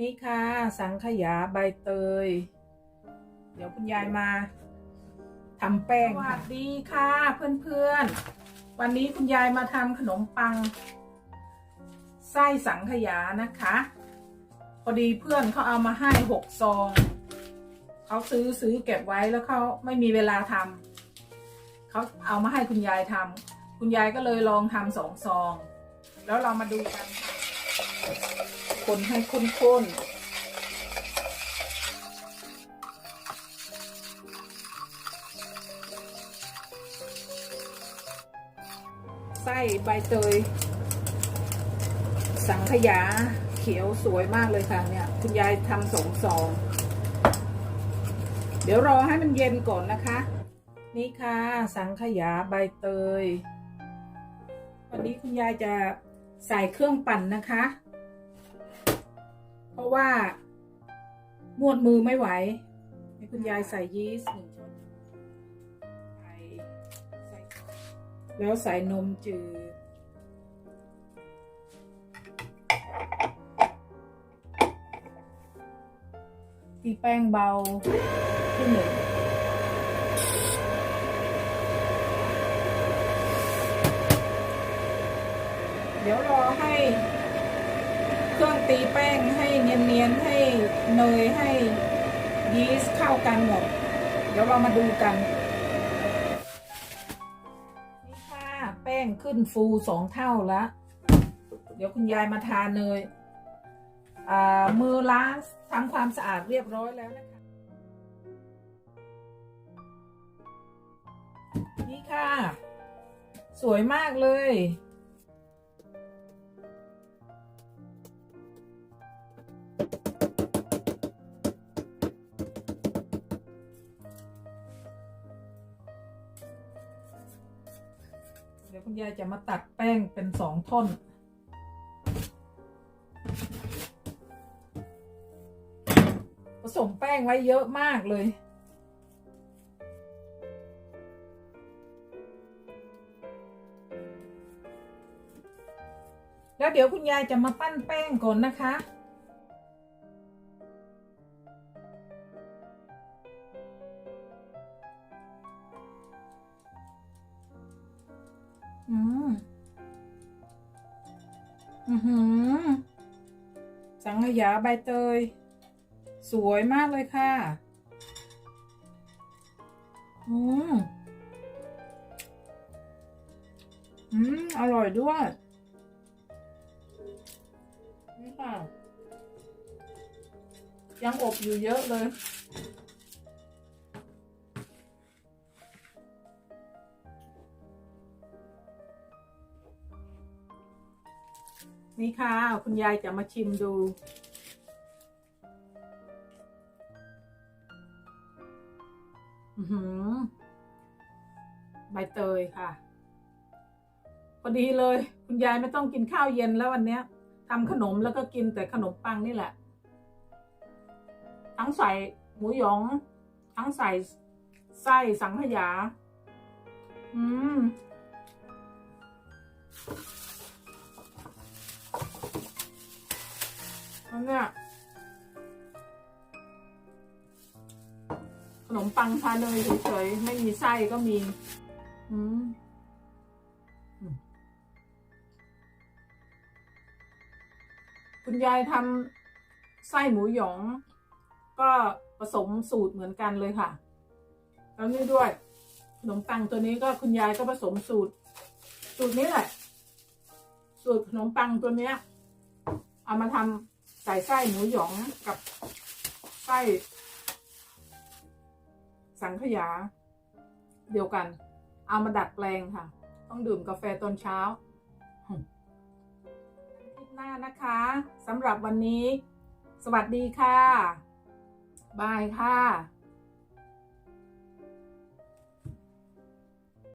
นี่ค่ะ สังขยาใบเตย เดี๋ยวคุณยายมาทำแป้งสวัสดีค่ะเพื่อนๆ วันนี้คุณยายมาทำขนมปัง ไส้สังขยานะคะ พอดีเพื่อนเขาเอามาให้หกซองเขาซื้อซื้อเก็บไว้แล้วเขาไม่มีเวลาทำเขาเอามาให้คุณยายทำคุณยายก็เลยลองทำสองซอง แล้วเรามาดูกัน คนให้ข้นๆไส้ใบเตย สังขยาเขียวสวยมากเลยค่ะเนี่ย คุณยายทำสองซองเดี๋ยวรอให้มันเย็นก่อนนะคะ นี่ค่ะ สังขยาใบเตย วันนี้คุณยายจะใส่เครื่องปั่นนะคะ เพราะว่านวดมือไม่ไหวให้คุณยายใส่ยีสต์หนึ่งช้อนใส่ใส่แล้วใส่นมจืดตีแป้งเบาที่หนึ่งเดี๋ยวรอให้ เครื่องตีแป้งให้เนียนๆให้เนยให้ยีสต์เข้ากันหมด เดี๋ยวเรามาดูกัน นี่ค่ะแป้งขึ้นฟูสองเท่าแล้วเดี๋ยวคุณยายมาทานเนยอ่ามือล้างทำความสะอาดเรียบร้อยแล้วนะคะ นี่ค่ะ สวยมากเลย ดี๋ยวคุณยายจะมาตัดแป้งเป็นสองท่อนผสมแป้งไว้เยอะมากเลยแล้วเดี๋ยวคุณยายจะมาปั้นแป้งก่อนนะคะ อือหือ สังขยาใบเตย สวยมากเลยค่ะ อืมอืม อร่อยด้วย นี่ค่ะ ยังอบอยู่เยอะเลย นี่ค่ะ คุณยายจะมาชิมดู อือหือใบเตยค่ะ พอดีเลย คุณยายไม่ต้องกินข้าวเย็นแล้ววันเนี้ยทำขนมแล้วก็กินแต่ขนมปังนี่แหละ ทั้งใส่หมูหยอง ทั้งใส่ไส้สังขยา ขนมปังทาเนยเฉยๆ ไม่มีไส้ก็มี อืมคุณยายทำไส้หมูหยอง ก็ผสมสูตรเหมือนกันเลยค่ะ แล้วนี่ด้วย ขนมปังตัวนี้ก็คุณยายก็ผสมสูตร สูตรนี้แหละ สูตรขนมปังตัวเนี้ย เอามาทำใส่ไส้หมูหยองกับไส้ สังขยา เดียวกัน เอามาดัดแปลงค่ะ ต้องดื่มกาแฟตอนเช้าคลิปหน้านะคะสำหรับวันนี้ สวัสดีค่ะ บายค่ะ